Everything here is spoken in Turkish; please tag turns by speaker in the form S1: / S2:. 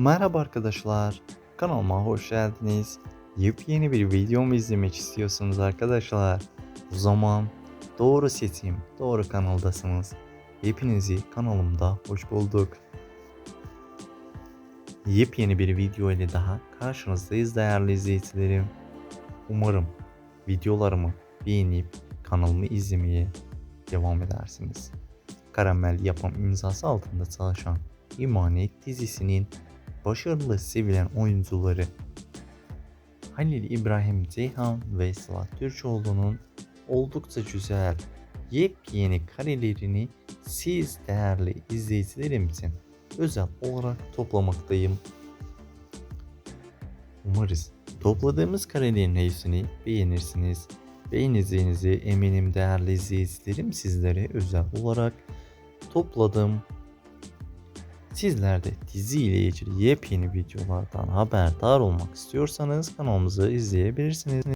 S1: Merhaba arkadaşlar, kanalıma hoş geldiniz. Yepyeni bir videomu izlemek istiyorsunuz arkadaşlar. O zaman doğru seçim, doğru kanaldasınız. Hepinizi kanalımda hoş bulduk. Yepyeni bir video ile daha karşınızdayız değerli izleyicilerim. Umarım videolarımı beğenip kanalımı izlemeye devam edersiniz. Karamel yapım imzası altında çalışan İmanet dizisinin başarılı sevilen oyuncuları Halil İbrahim Ceyhan ve Sıla Türkoğlu'nun oldukça güzel yepyeni karelerini siz değerli izleyicilerim için özel olarak toplamaktayım. Umarız topladığımız karelerin hepsini beğenirsiniz. Beğeneceğinizi eminim değerli izleyicilerim sizlere özel olarak topladım. Sizler de dizi ile ilgili yepyeni videolardan haberdar olmak istiyorsanız kanalımızı izleyebilirsiniz.